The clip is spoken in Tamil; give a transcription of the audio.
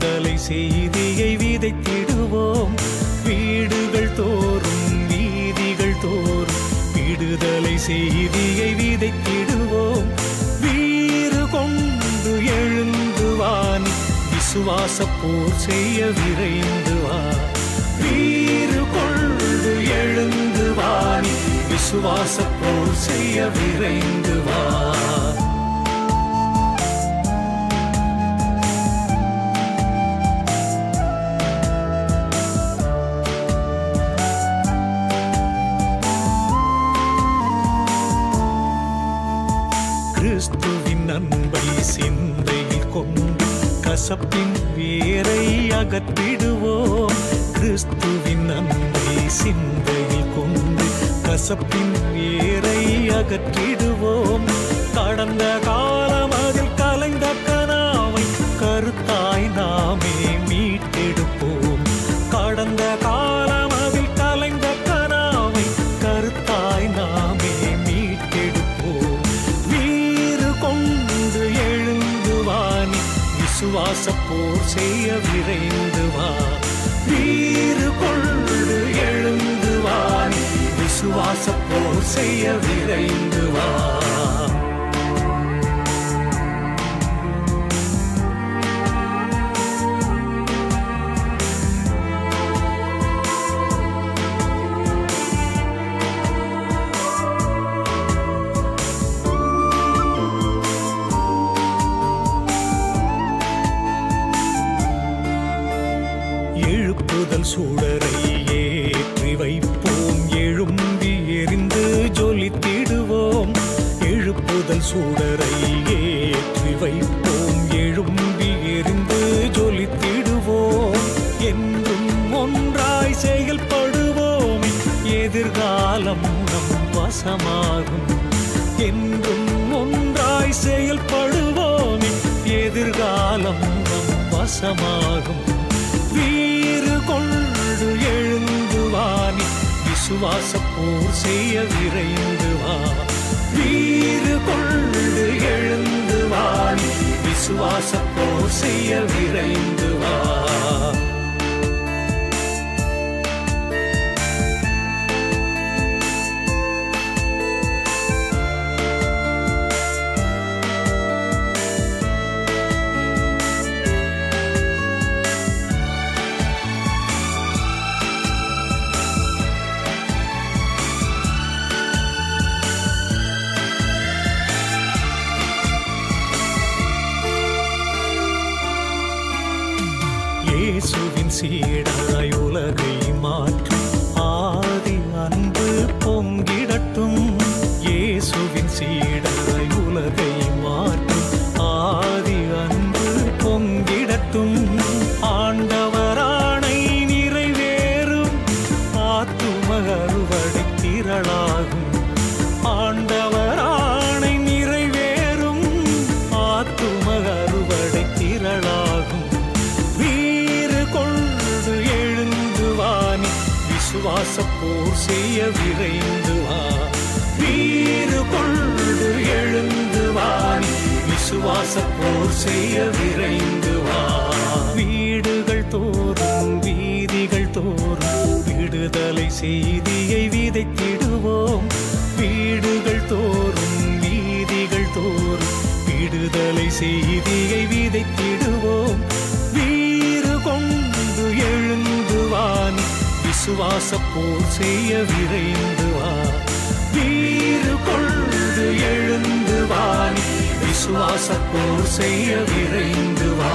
விடுதலை செய்தியை விதைத்திடுவோம். வீடுகள் தோறும் வீதிகள் தோறும் விடுதலை செய்தியை விதைத்திடுவோம். வீறு கொண்டு எழுந்துவான் விசுவாச போர் செய்ய விரைந்துவான் வீறு கொண்டு எழுந்துவான் விசுவாச போர் செய்ய விரைந்துவான் கசப்பின் வேரை அகற்றிடுவோம். கிறிஸ்துவின் அன்பை சிந்தையில் கொண்டு கசப்பின் வேரை அகற்றிடுவோம். கடந்த கால விசுவாச போர் செய்ய விரைந்து வா. வீறு கொண்டு எழுந்து வா. விசுவாச போர் செய்ய விரைந்து வா. எழுப்புதல் சுடரை ஏற்றி வைப்போம். எழும்பி எரிந்து ஜொலித்திடுவோம். எழுப்புதல் சுடரை ஏற்றி வைப்போம். எழும்பி எரிந்து ஜொலித்திடுவோம். என்றும் ஒன்றாய் செயல்படுவோம். எதிர்காலம் நம் வசமாகும். என்றும் ஒன்றாய் செயல்படுவோம். எதிர்காலம் நம் வசமாகும். வீ கொண்டு எழுந்துவானி. விசுவாச போர் செய்ய விரைந்துவா. வீறு கொண்டு எழுந்துவானி. விசுவாச போர் செய்ய விரைந்துவா. வா விசுவாச போர் செய்ய விரைந்து வா. வீறு கொண்டு எழுந்து வா. விசுவாச போர் செய்ய விரைந்து வா. வீடுகள் தோறும் வீதிகள் தோறும் விடுதலை செய்தியை விதைத்திடுவோம். வீடுகள் தோறும் வீதிகள் தோறும் விடுதலை செய்தியை விசுவாச போர் செய்ய விரைந்து வா. வீறு கொண்டு எழுந்து வா. விசுவாச போர் செய்ய விரைந்து வா.